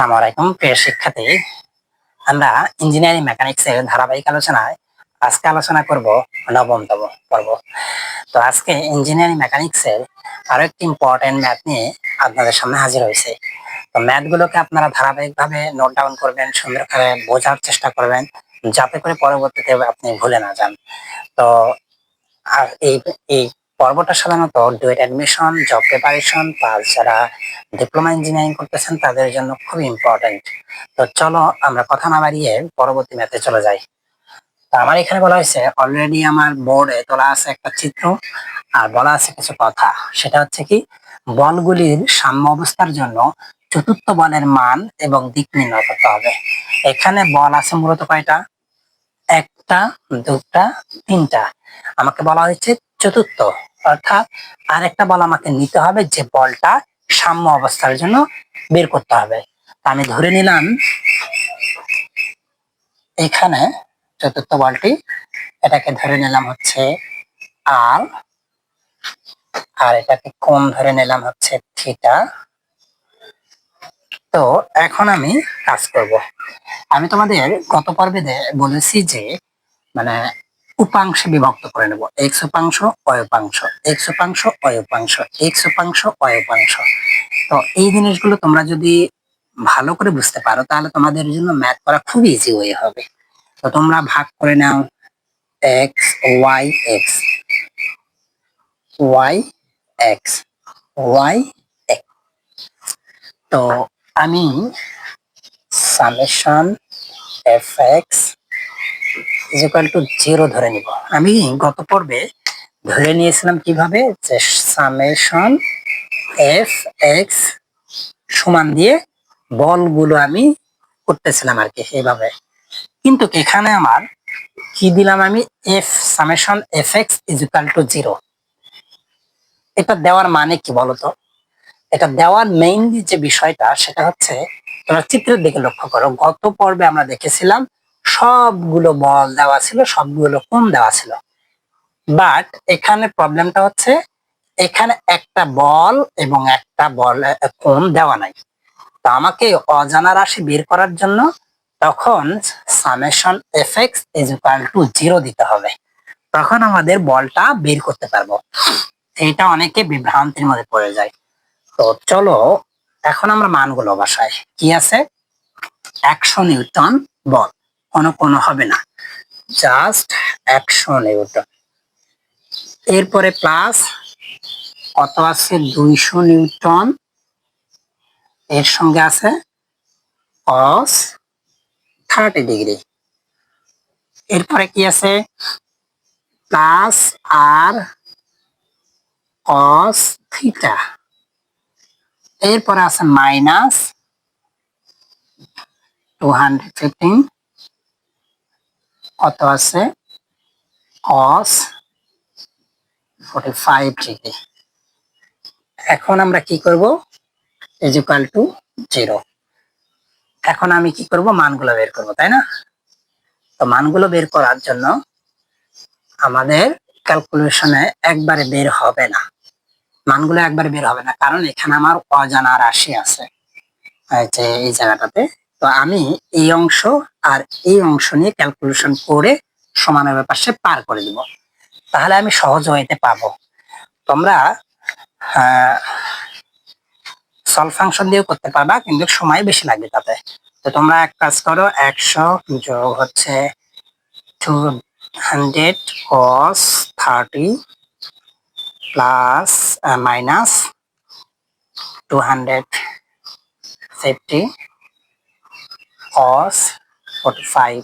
আসসালামু আলাইকুম প্রিয় শিক্ষার্থী, আমরা ইঞ্জিনিয়ারিং মেকানিক্স ধারাবাহিক আলোচনায় আজকে আলোচনা করব নবমতম পর্ব। তো আজকে ইঞ্জিনিয়ারিং মেকানিক্স আরও একটি ইম্পর্টেন্ট ম্যাথ নিয়ে আপনাদের সামনে হাজির হয়েছে। তো ম্যাথ গুলোকে আপনারা ধারাবাহিকভাবে নোট ডাউন করবেন, সুন্দর করে বোঝার চেষ্টা করবেন, যাতে করে পরবর্তীতে আপনি ভুলে না যান। তো আর এই পর্বটা সাধারণত DUET admission job preparation plus যারা ডিপ্লোমা ইঞ্জিনিয়ারিং করতেছেন তাদের জন্য খুব ইম্পর্টেন্ট তো চলো আমরা কথা না বাড়িয়ে পরবর্তী ম্যাথে চলে যাই। তো আমার এখানে বলা হয়েছে অলরেডি আমার বোর্ডে তোলা আছে একটা চিত্র আর বলা আছে কিছু কথা। সেটা হচ্ছে কি, বলগুলির সাম্য অবস্থার জন্য চতুর্থ বলের মান এবং দিক নির্ণয় করতে হবে। এখানে বল আছে মূলত কয়টা? একটা, দুটা, তিনটা। আমাকে বলা হয়েছে চতুর্থ। অর্থাৎ আরেকটা বল আমাকে নিতে হবে যে বলটা সাম্য অবস্থার জন্য বের করতে হবে। আমি ধরে নিলাম, এখানে চতুর্থ বলটি, এটাকে ধরে নিলাম হচ্ছে আর আর এটাকে কোণ ধরে নিলাম হচ্ছে থিটা তো এখন আমি কাজ করব। আমি তোমাদের গত পর্বে বলেছি যে মানে উপাংশে বিভক্ত করে নেব। এক্স উপাংশ অয় উপাংশ। এক্স উপাংশ অয় উপাংশ। এক্স উপাংশ অয় তো এই জিনিসগুলো তোমরা যদি ভালো করে বুঝতে পারো, তাহলে তোমাদের জন্য ম্যাথ করা খুব ইজি হয়ে হবে। তো তোমরা ভাগ করে নাও। X Y X Y X Y তো আমি summation F X is equal to zero ধরে নিব। আমি গত পর্বে ধরে নিয়েছিলাম কীভাবে? যে সামেশন এফ এক্স সমান দিয়ে বলগুলো আমি করতেছিলাম আর কি এইভাবে। কিন্তু এখানে আমার কি দিলাম আমি? F summation F X is equal to zero এটা দেওয়ার মানে কি বলতো? এটা দেওয়ার মেইনলি যে বিষয়টা, সেটা হচ্ছে তোমরা চিত্রের দিকে লক্ষ্য করো। গত পর্বে আমরা দেখেছিলাম সবগুলো বল দেওয়া ছিল, সবগুলো কোণ দেওয়া ছিল। বাট এখানে প্রবলেমটা হচ্ছে, এখানে একটা বল এবং একটা বল কোণ দেওয়া নাই। তো আমাকে অজানা রাশি বের করার জন্য তখন summation F X is equal to zero দিতে হবে। তখন আমাদের বলটা বের করতে পারব। এটা অনেকে বিভ্রান্তির মধ্যে পড়ে যায়। তো চলো, এখন আমরা মানগুলো বসাই। কি আছে? একশো নিউটন বল। কোনো কোনো হবে না। জাস্ট একশো নিউটন এরপরে প্লাস কত আছে? দুইশো নিউটন। এর সঙ্গে আছে কস থার্টি ডিগ্রি এরপরে কি আছে? প্লাস আর কস থিটা এরপরে আছে মাইনাস টু হান্ড্রেড ফিফটিন কত আছে। কস ফোর্টি ফাইভ ডিগ্রি এখন আমরা কি করব? ইজ ইকুয়াল টু জিরো এখন আমি কি করব? মানগুলো বের করব, তাই না? তো মানগুলো বের করার জন্য আমাদের ক্যালকুলেশনে একবারে বের হবে না। মানগুলো একবারে বের হবে না, কারণ এখানে আমার অজানা রাশি আছে। যে এই জায়গাটাতে। তো আমি এই অংশ আর এই অংশ নিয়ে ক্যালকুলেশন করে সমানের ব্যাপারে পার করে দিব। তাহলে আমি সহজ হইতে পাবো। তোমরা সলভ ফাংশন দিয়েও করতে পারবা, কিন্তু সময় বেশি লাগবে তাতে। তো তোমরা এক কাজ করো, একশো যোগ হচ্ছে two hundred cos thirty plus minus two hundred fifty cos forty five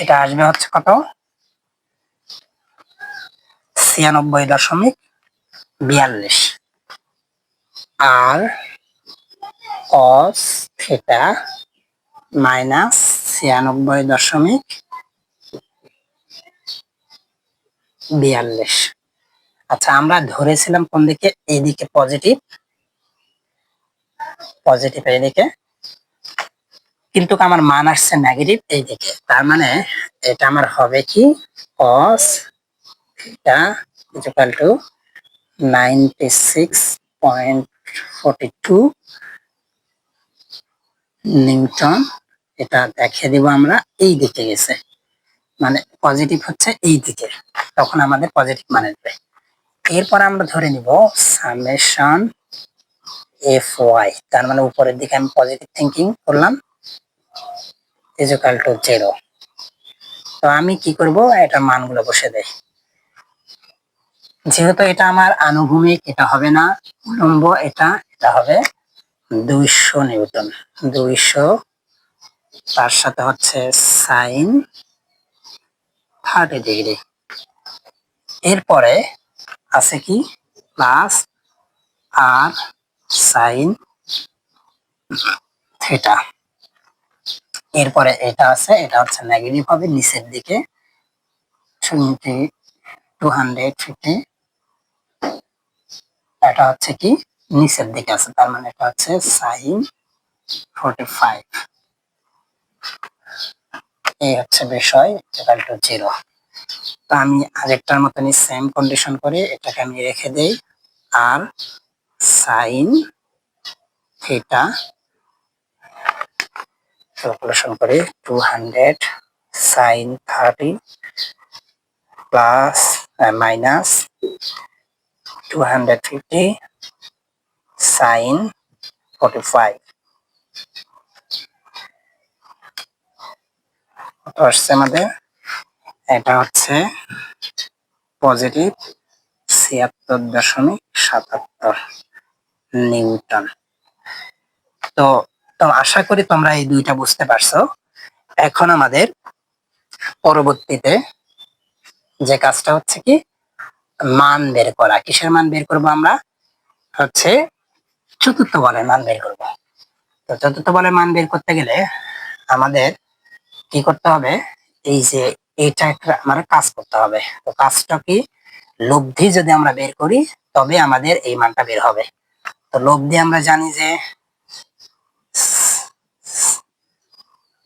এটা আসবে হচ্ছে কত? ছিয়ানব্বই দশমিক বিয়াল্লিশ। আর কস থিটা মাইনাস ছিয়ানব্বই দশমিক বিয়াল্লিশ। আচ্ছা আমরা ধরেছিলাম কোন দিকে? এইদিকে পজিটিভ পজিটিভ এইদিকে কিন্তু আমার মান আসছে নেগেটিভ এইদিকে তার মানে এটা আমার হবে কি? cos theta equal to ninety six point forty two newton এটা দেখিয়ে দিব আমরা এই দিকে গেছে। মানে পজিটিভ হচ্ছে এই দিকে। তখন আমাদের পজিটিভ মানে দেবে এরপর আমরা ধরে নিব সামেশন এফ ওয়াই তার মানে উপরের দিকে আমি পজিটিভ থিঙ্কিং করলাম ইজুকাল টু জিরো তো আমি কি করব? এটার মানগুলো বসে দেই। যেহেতু এটা আমার আনুভূমিক, এটা হবে না, উলম্ব, এটা এটা হবে দুইশো নিউটন। দুইশো, তার সাথে হচ্ছে সাইন থার্টি ডিগ্রি এরপরে আছে কি? Plus R sine theta. এরপরে এটা আছে, এটা হচ্ছে নেগেটিভ হবে, নিচের দিকে টোয়েন্টি টু হান্ড্রেড ফিফটি এটা হচ্ছে কি? নিচের দিকে আছে, তার মানে এটা হচ্ছে সাইন ফোরটি ফাইভ এই হচ্ছে বিষয় ইকুয়াল টু জিরো তো আমি আগেরটার মতনই সেম কন্ডিশন করে এটাকে আমি রেখে দেই, আর সাইন, থিটা ক্যালকুলেশন করে two hundred sine thirty, plus minus two hundred fifty sine forty five আসছে আমাদের, এটা হচ্ছে পজিটিভ ছিয়াত্তর দশমিক সাতাত্তর। নিউটন। তো তো আশা করি তোমরা এই দুইটা বুঝতে পারছ। এখন আমাদের পরবর্তীতে যে কাজটা হচ্ছে কি, মান বের করা। কিসের মান বের করব আমরা? হচ্ছে চতুর্থ বলের মান বের করব। তো চতুর্থ বলের মান বের করতে গেলে আমাদের কি করতে হবে? এই যে এটা একটা আমার কাজ করতে হবে। তো কাজটা কি, লব্ধি যদি আমরা বের করি, তবে আমাদের এই মানটা বের হবে। তো লব্ধি আমরা জানি যে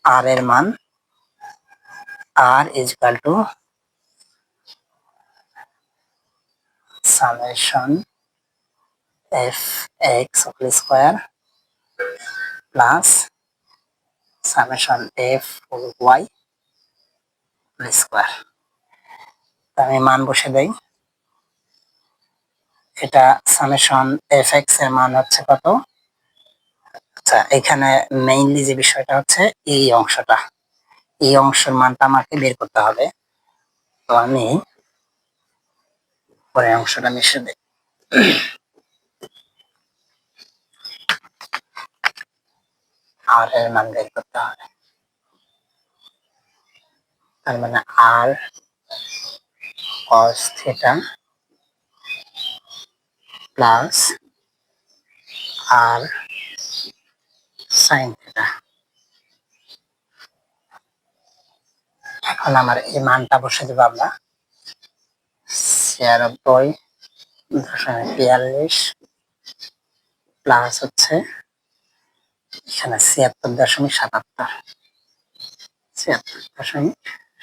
আর এর মান R is to summation F X whole square plus summation F whole Y whole square আমি মান বসে দেই। এটা সামেশন এফ এক্সের মান হচ্ছে কত? আচ্ছা এখানে মেইনলি যে বিষয়টা হচ্ছে এই অংশটা। এই অংশের মানটা আমাকে বের করতে হবে। তো আমি পরে অংশটা মিশে দিই। আর এর মান বের করতে হবে। তার মানে R cos theta plus R sine theta এখন আমার এই মানটা বসে দেবো আমরা। ছিয়ানব্বই দশমিক বিয়াল্লিশ প্লাস হচ্ছে এখানে ছিয়াত্তর দশমিক সাতাত্তর। ছিয়াত্তর দশমিক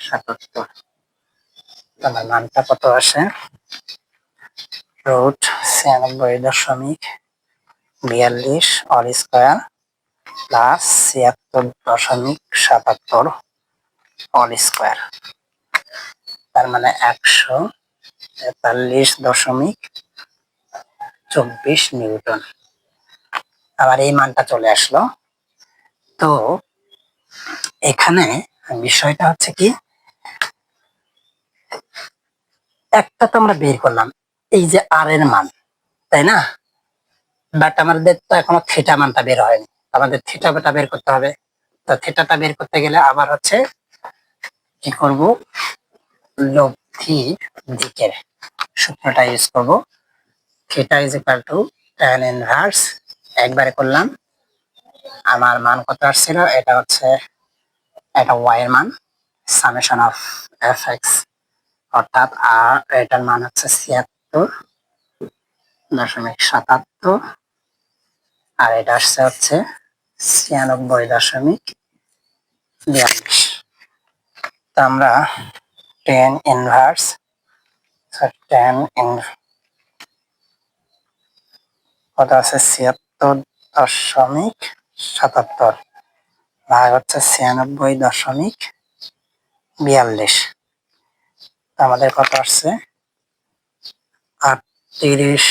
সাতাত্তর। আমার মানটা কত আসে? রুট ছিয়ানব্বই দশমিক বিয়াল্লিশ অল স্কোয়ার প্লাস ছিয়াত্তর দশমিক সাতাত্তর অল স্কোয়ার। তার মানে একশো তেতাল্লিশ দশমিক চব্বিশ নিউটন। আবার এই মানটা চলে আসলো। তো এখানে বিষয়টা হচ্ছে কি, একটা তো আমরা বের করলাম। এই যে আর এর মান, তাই না? বাট আমাদের তো এখনও থিটা মানটা বের হয়নি। আমাদের থিটাটা বের করতে হবে। তো থিটাটা বের করতে গেলে আবার হচ্ছে কি করব? লব্ধি দিকের সূত্রটা ইউজ করব। Theta is equal to tan inverse একবারে করলাম। আমার মান কত আসছিল? এটা হচ্ছে, এটা ওয়াই এর মান। সামেশন অফ এফ এক্স অর্থাৎ, আর এটার মান হচ্ছে ছিয়াত্তর দশমিক সাতাত্তর। আর এটা আসছে হচ্ছে ছিয়ানব্বই দশমিক বিয়াল্লিশ। তো আমরা টেন ইনভার্স টেন ইন কত আছে? ছিয়াত্তর দশমিক সাতাত্তর ভাগ হচ্ছে ছিয়ানব্বই দশমিক বিয়াল্লিশ। আমাদের কত আসছে? আটত্রিশ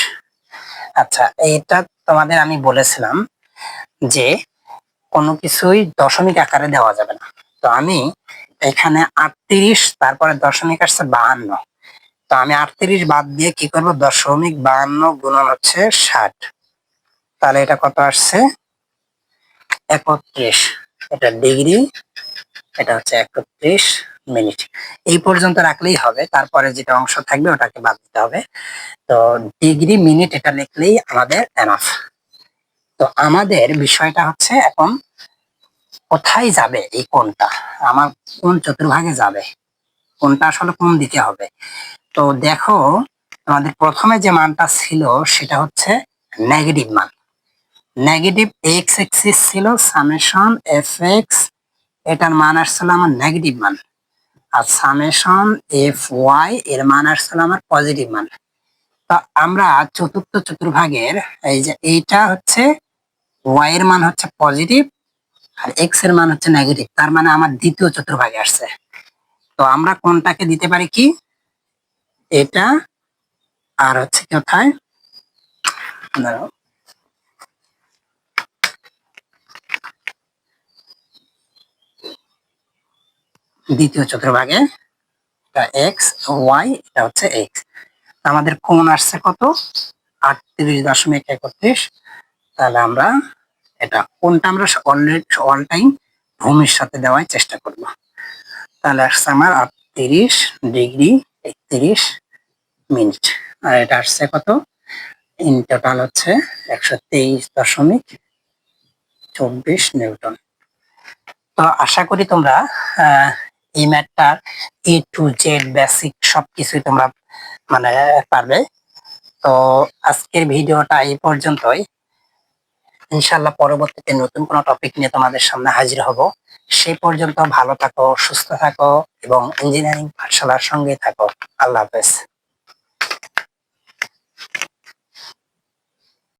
আচ্ছা এইটা তোমাদের আমি বলেছিলাম যে কোনো কিছুই দশমিক আকারে দেওয়া যাবে না। তো আমি এখানে আটত্রিশ, তারপরে দশমিক আসছে বাহান্ন। তো আমি আটত্রিশ বাদ দিয়ে কি করব? দশমিক বাহান্ন গুণন হচ্ছে ষাট। তাহলে এটা কত আসছে? একত্রিশ। এটা ডিগ্রি এটা হচ্ছে একত্রিশ মিনিট। এই পর্যন্ত রাখলেই হবে। তারপরে যেটা অংশ থাকবে ওটাকে বাদ দিতে হবে। তো ডিগ্রি মিনিট এটা লিখলেই আমাদের এনাফ তো আমাদের বিষয়টা হচ্ছে এখন কোথায় যাবে এই কোনটা আমার কোন চতুর্ভাগে যাবে। কোনটা আসলে কোন দিকে হবে? তো দেখো, আমাদের প্রথমে যে মানটা ছিল সেটা হচ্ছে নেগেটিভ মান। নেগেটিভ এক্স এক্সিস ছিল সামেশন এফ এক্স এটার মান আসছিল আমার নেগেটিভ মান। আর সামেশন এফ ওয়াই এর মান আসছিল আমার পজিটিভ মান। তা আমরা চতুর্থ চতুর্ভাগের এই যে এইটা হচ্ছে ওয়াই এর মান হচ্ছে পজিটিভ আর এক্সের মান হচ্ছে নেগেটিভ তার মানে আমার দ্বিতীয় চতুর্ভাগে আসছে। তো আমরা কোনটাকে দিতে পারি কি? এটা আর হচ্ছে কোথায়? দ্বিতীয় চতুর্ভাগে এটা এক্স ওয়াই এটা হচ্ছে এক্স আমাদের কোন আসছে কত? আটত্রিশ দশমিক একত্রিশ। তাহলে আমরা এটা কোনটা আমরা অলরেডি অল টাইম ভূমির সাথে দেওয়ার চেষ্টা করব। তাহলে আসছে আমার আটত্রিশ ডিগ্রি একত্রিশ মিনিট। আর এটা আসছে কত? ইন টোটাল হচ্ছে একশো তেইশ দশমিক চব্বিশ নিউটন। তো আশা করি তোমরা এই ম্যাথটার এ টু জেড বেসিক সবকিছুই তোমরা মানে পারবে। তো আজকের ভিডিওটা এই পর্যন্তই। ইনশাল্লাহ পরবর্তীতে নতুন কোনো টপিক নিয়ে তোমাদের সামনে হাজির হব। সেই পর্যন্ত ভালো থাকো, সুস্থ থাকো এবং ইঞ্জিনিয়ারিং পাঠশালার সঙ্গে থাকো। আল্লাহ হাফেজ।